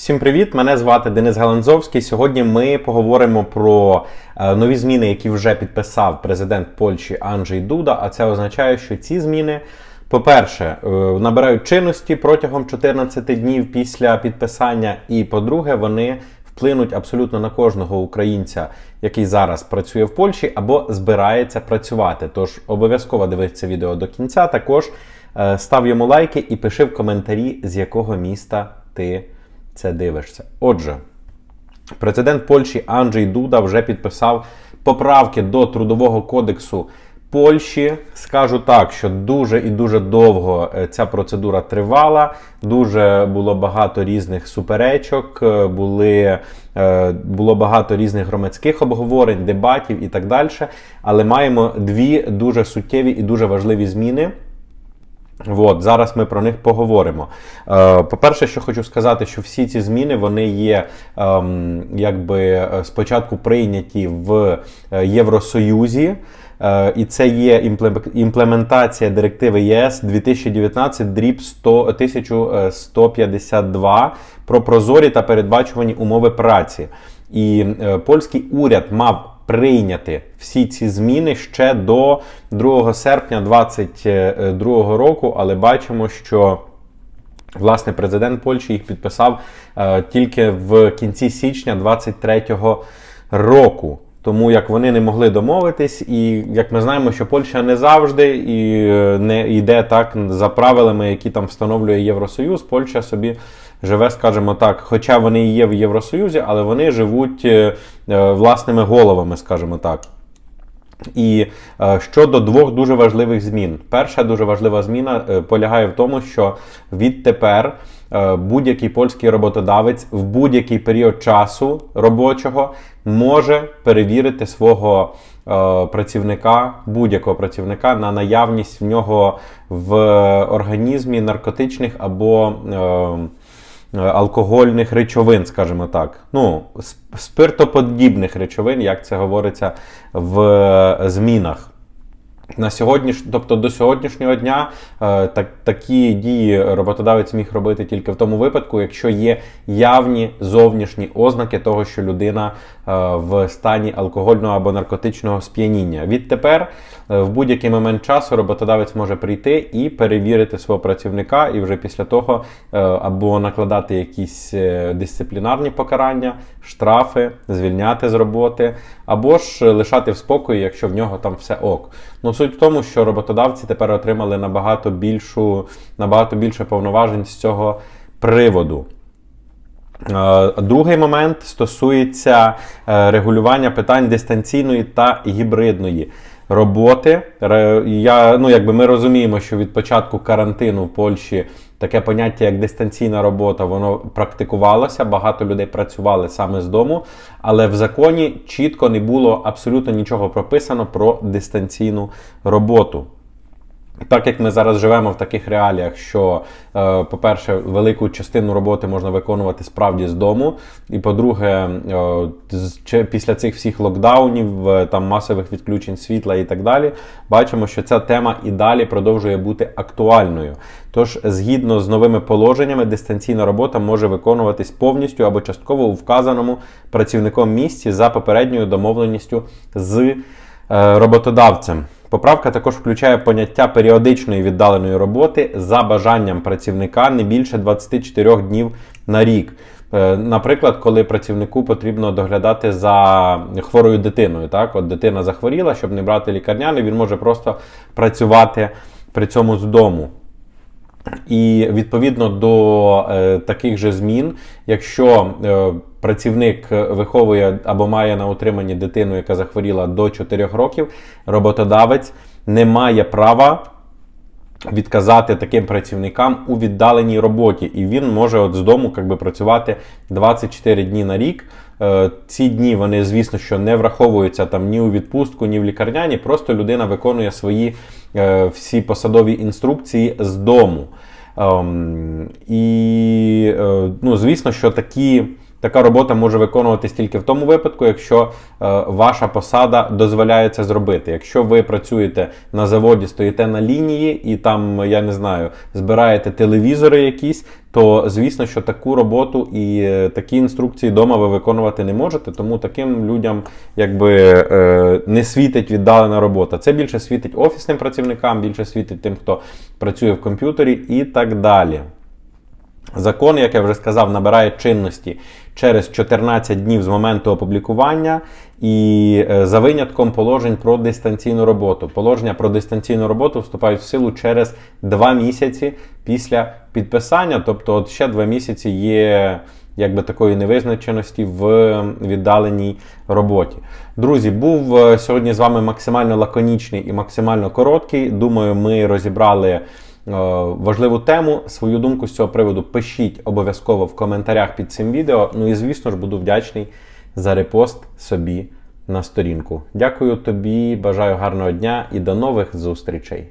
Всім привіт! Мене звати Денис Галанзовський. Сьогодні ми поговоримо про е, нові зміни, які вже підписав президент Польщі Анджей Дуда. А це означає, що ці зміни, по-перше, е, набирають чинності протягом 14 днів після підписання, і по-друге, вони вплинуть абсолютно на кожного українця, який зараз працює в Польщі або збирається працювати. Тож обов'язково дивись відео до кінця. Також е, став йому лайки і пиши в коментарі, з якого міста ти це дивишся. Отже, президент Польщі Анджей Дуда вже підписав поправки до Трудового кодексу Польщі. Скажу так, що дуже і дуже довго е, ця процедура тривала. Дуже було багато різних суперечок, е, були, е, було багато різних громадських обговорень, дебатів і так далі. Але маємо дві дуже суттєві і дуже важливі зміни. От, зараз ми про них поговоримо. Е, По-перше, що хочу сказати, що всі ці зміни вони є ем, якби е, спочатку прийняті в е, Євросоюзі. Е, І це є імплем- імплементація директиви ЄС 2019 дріб 100, 1152 про прозорі та передбачувані умови праці. І е, польський уряд мав прийняти всі ці зміни ще до 2 серпня 2022 року, але бачимо, що власне президент Польщі їх підписав е, тільки в кінці січня 2023 року. Тому як вони не могли домовитись, і як ми знаємо, що Польща не завжди і е, не йде так за правилами, які там встановлює Євросоюз. Польща собі живе, скажімо так, хоча вони і є в Євросоюзі, але вони живуть е, е, власними головами, скажімо так. І е, щодо двох дуже важливих змін. Перша дуже важлива зміна полягає в тому, що відтепер будь-який польський роботодавець в будь-який період часу робочого може перевірити свого працівника, будь-якого працівника на наявність в нього в організмі наркотичних або алкогольних речовин, скажімо так. Ну, сп- спиртоподібних речовин, як це говориться в е, змінах. На сьогодні, тобто до сьогоднішнього дня, е, так, такі дії роботодавець міг робити тільки в тому випадку, якщо є явні зовнішні ознаки того, що людина е, в стані алкогольного або наркотичного сп'яніння. Відтепер е, в будь-який момент часу роботодавець може прийти і перевірити свого працівника, і вже після того або накладати якісь дисциплінарні покарання, штрафи, звільняти з роботи, або ж лишати в спокої, якщо в нього там все ок. Ну суть в тому, що роботодавці тепер отримали набагато більшу, набагато більше повноважень з цього приводу. Е, Другий момент стосується е, регулювання питань дистанційної та гібридної роботи. Я, ну, якби ми розуміємо, що від початку карантину в Польщі таке поняття, як дистанційна робота, воно практикувалося. Багато людей працювали саме з дому, але в законі чітко не було абсолютно нічого прописано про дистанційну роботу. Так як ми зараз живемо в таких реаліях, що, е, по-перше, велику частину роботи можна виконувати справді з дому, і по-друге, е, після цих всіх локдаунів, е, там масових відключень світла і так далі, бачимо, що ця тема і далі продовжує бути актуальною. Тож, згідно з новими положеннями, дистанційна робота може виконуватись повністю або частково у вказаному працівником місці за попередньою домовленістю з роботодавцем. Поправка також включає поняття періодичної віддаленої роботи за бажанням працівника не більше 24 днів на рік. Е, Наприклад, коли працівнику потрібно доглядати за хворою дитиною. Так, от дитина захворіла, щоб не брати лікарняний, він може просто працювати при цьому з дому. І відповідно до е, таких же змін, якщо е, працівник виховує або має на утриманні дитину, яка захворіла до 4 років, роботодавець не має права відказати таким працівникам у віддаленій роботі, і він може от з дому би, працювати 24 дні на рік. Е, Ці дні вони, звісно, що не враховуються там ні у відпустку, ні в лікарняні. Просто людина виконує свої е, всі посадові інструкції з дому. Ем, і, е, ну, звісно, що такі Така робота може виконуватись тільки в тому випадку, якщо е, ваша посада дозволяє це зробити. Якщо ви працюєте на заводі, стоїте на лінії і там, я не знаю, збираєте телевізори якісь, то звісно, що таку роботу і е, такі інструкції вдома ви виконувати не можете, тому таким людям якби е, не світить віддалена робота. Це більше світить офісним працівникам, більше світить тим, хто працює в комп'ютері і так далі. Закон, як я вже сказав, набирає чинності через 14 днів з моменту опублікування і е, за винятком положень про дистанційну роботу. Положення про дистанційну роботу вступають в силу через 2 місяці після підписання, тобто от ще 2 місяці є якби такої невизначеності в віддаленій роботі. Друзі, був е, сьогодні з вами максимально лаконічний і максимально короткий. Думаю, ми розібрали важливу тему. Свою думку з цього приводу пишіть обов'язково в коментарях під цим відео. Ну і звісно ж буду вдячний за репост собі на сторінку. Дякую тобі, бажаю гарного дня і до нових зустрічей.